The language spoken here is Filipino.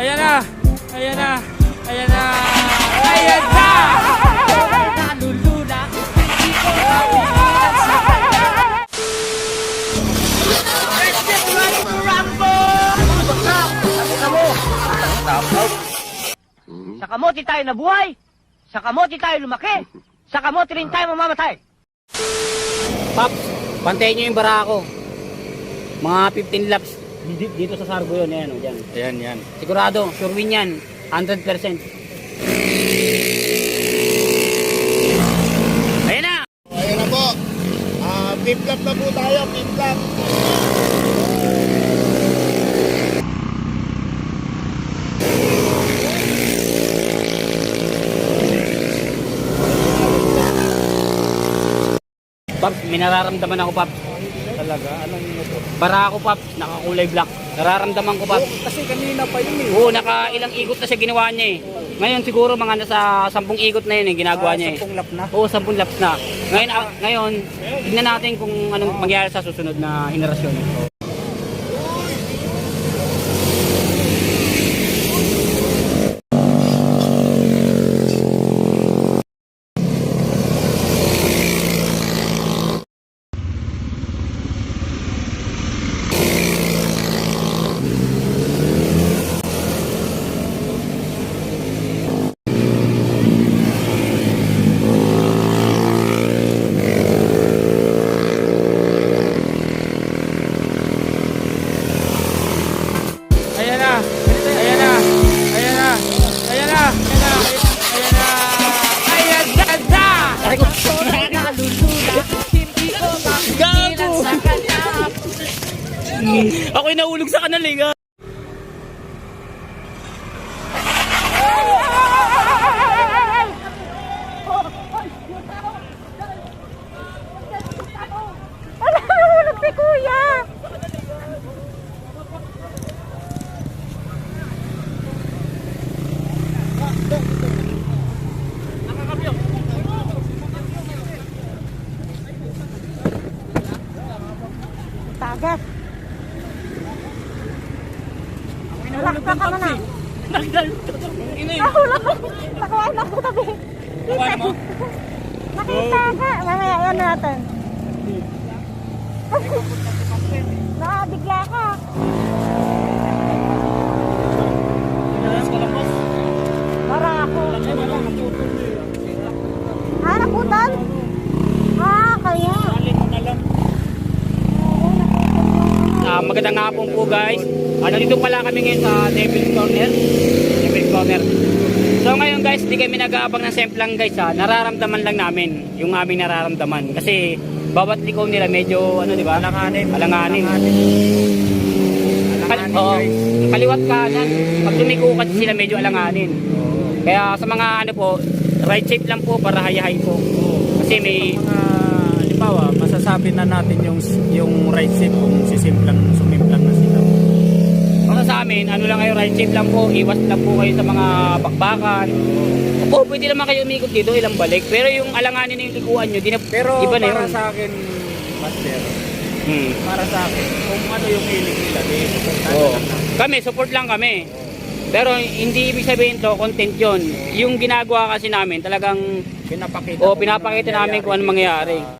Ayan na! Ayan na! Ayan na! Ayan na! Nalulula, hindi ko kanya. Sa kamote tayo nabuhay, sa kamote tayo lumaki, sa kamote rin tayo mamamatay. Pops, pantayin nyo yung barako. Mga 15 laps. Dito, dito sa Sargo yun, ayan o, dyan. Ayan, yan. Sigurado, sure win yan. 100%. Ayan na! Ayan na po. Ah, fifth lap na po tayo, fifth lap. Pops, may nararamdaman ako, Pops. Talaga? Anong ito? Barako, Pops, nakakulay black. Nararamdaman ko, Pops. Kasi kanina pa yun eh. Oo, naka ilang ikot na siya ginawa niya eh. Ngayon siguro mga nasa 10 ikot na yun eh, ginagawa niya eh. Sampung lap na. Oo, 10 laps na. Ngayon, ah, ngayon, tignan natin kung anong mangyayari sa susunod na henerasyon. Ayan Ako'y nahulog sa kanaling ah. Nahulog si kuya! Tagas. Laksa ka na na. Nahulog ko. Nakuha na ko tabi. Mo? Nakita ka. Mamaya yan natin. Nakabigla ka. Para ako. Ah, naputan? Ah, kaya. Ah, magandang hapon po guys. Ano dito pala kami ngayon sa Devil's Corner. Devil's Corner. So ngayon guys, di kami nag-aabang ng semplang guys ha. Nararamdaman lang namin yung aming nararamdaman. Kasi bawat liko nila medyo ano di ba? Alanganin. Alanganin. Kal oo. Kaliwat kanan. Pag tumiko kasi sila medyo alanganin. Kaya sa mga ano po, right shape lang po para hayahay po. Kasi may Mga halimbawa, masasabi na natin yung yung right shape kung sisimplang sumimplang na sila. Para sa amin, ano lang kayo, right shape lang po, iwas lang po kayo sa mga bakbakan. Opo, pwede naman kayo umikot dito, ilang balik. Pero yung alanganin na yung likuan nyo, di na, Pero iba na para yun. sa akin, Master, Hmm. para sa akin, kung ano yung hilig nila, di suportahan Oo. lang natin. Kami, support lang kami. Pero hindi ibig sabihin to, content yon. Yung ginagawa kasi namin, talagang Pinapakita o pinapakita namin kung ano mangyayari.